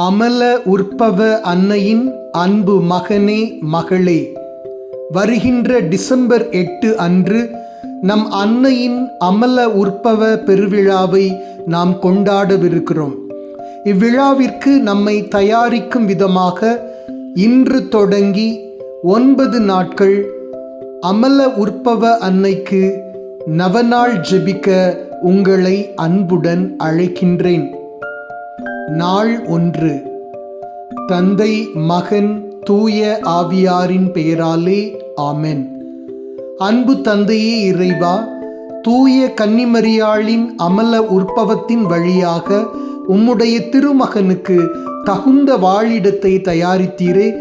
அமல உற்பவ அன்னையின் அன்பு மகனே மகளே. வருகின்ற டிசம்பர் எட்டு அன்று நம் அன்னையின் அமல உற்பவ பெருவிழாவை நாம் கொண்டாடவிருக்கிறோம். இவ்விழாவிற்கு நம்மை தயாரிக்கும் விதமாக இன்று தொடங்கி ஒன்பது நாட்கள் அமல உற்பவ அன்னைக்கு நவநாள் ஜெபிக்க உங்களை அன்புடன் அழைக்கின்றேன். நாள் ஒன்று. தந்தை மகன் தூய ஆவியாரின் பெயராலே ஆமென். அன்பு தந்தையே இறைவா தூய கன்னிமரியாளின் அமல உற்பவத்தின் வழியாக உம்முடைய திருமகனுக்கு தகுந்த வாழிடத்தை தயாரித்தீரே.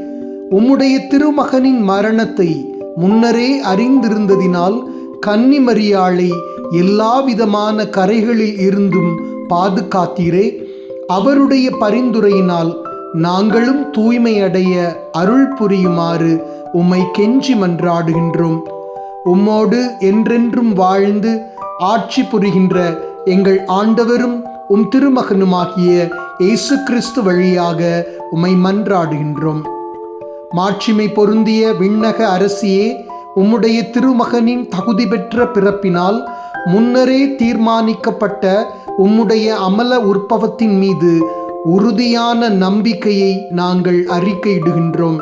உம்முடைய திருமகனின் மரணத்தை முன்னரே அறிந்திருந்ததினால் கன்னிமரியாளை எல்லாவிதமான கரைகளில் இருந்தும் பாதுகாத்தீரே. அவருடைய பரிந்துரையினால் நாங்களும் தூய்மையடைய அருள் புரியுமாறு உம்மை கெஞ்சி மன்றாடுகின்றோம். உம்மோடு என்றென்றும் வாழ்ந்து ஆட்சி புரிகின்ற எங்கள் ஆண்டவரும் உம் திருமகனுமாகிய இயேசு கிறிஸ்து வழியாக உம்மை மன்றாடுகின்றோம். மாட்சிமை பொருந்திய விண்ணக அரசியே உம்முடைய திருமகனின் தகுதி பெற்ற பிறப்பினால் முன்னரே தீர்மானிக்கப்பட்ட உம்முடைய அமல உற்பவத்தின் மீது உறுதியான நம்பிக்கையை நாங்கள் அறிக்கையிடுகின்றோம்.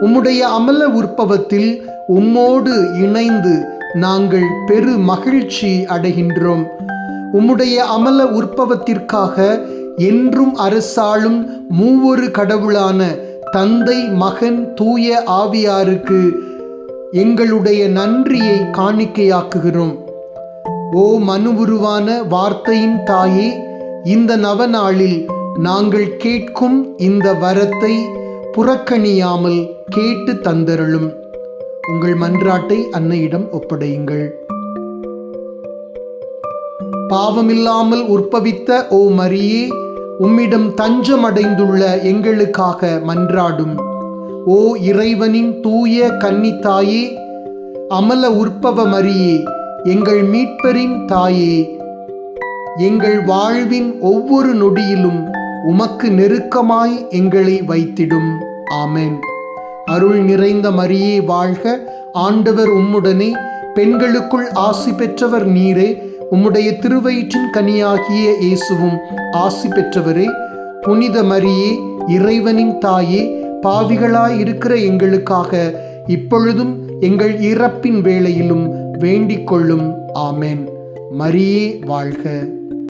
உம்முடைய அமல உற்பவத்தில் உம்மோடு இணைந்து நாங்கள் பெரு மகிழ்ச்சி அடைகின்றோம். உம்முடைய அமல உற்பவத்திற்காக என்றும் அரசாளும் மூவொரு கடவுளான தந்தை மகன் தூய ஆவியாருக்கு எங்களுடைய நன்றியை காணிக்கையாக்குகிறோம். ஓ மனு உருவான வார்த்தையின் தாயே இந்த நவநாளில் நாங்கள் கேட்கும் இந்த வரத்தை புறக்கணியாமல் கேட்டு தந்தருளும். உங்கள் மன்றாட்டை அன்னையிடம் ஒப்படையுங்கள். பாவமில்லாமல் உற்பவித்த ஓ மரியே உம்மிடம் தஞ்சமடைந்துள்ள எங்களுக்காக மன்றாடும். ஓ இறைவனின் தூய கன்னித்தாயே அமல உற்பவ மரியே எங்கள் மீட்பரின் தாயே எங்கள் வாழ்வின் ஒவ்வொரு நொடியிலும் உமக்கு நெருக்கமாய் எங்களை வைத்திடும். ஆமேன். அருள் நிறைந்த மரியே வாழ்க. ஆண்டவர் உம்முடனே பெண்களுக்குள் ஆசி பெற்றவர் நீரே. உம்முடைய திருவயிற்றின் கனியாகிய இயேசுவும் ஆசி பெற்றவரே. புனித மரியே இறைவனின் தாயே பாவிகளாய் இருக்கிற எங்களுக்காக இப்பொழுதும் எங்கள் இறப்பின் வேளையிலும் வேண்டிக் கொள்ளும் ஆமென். மரியே வாழ்க.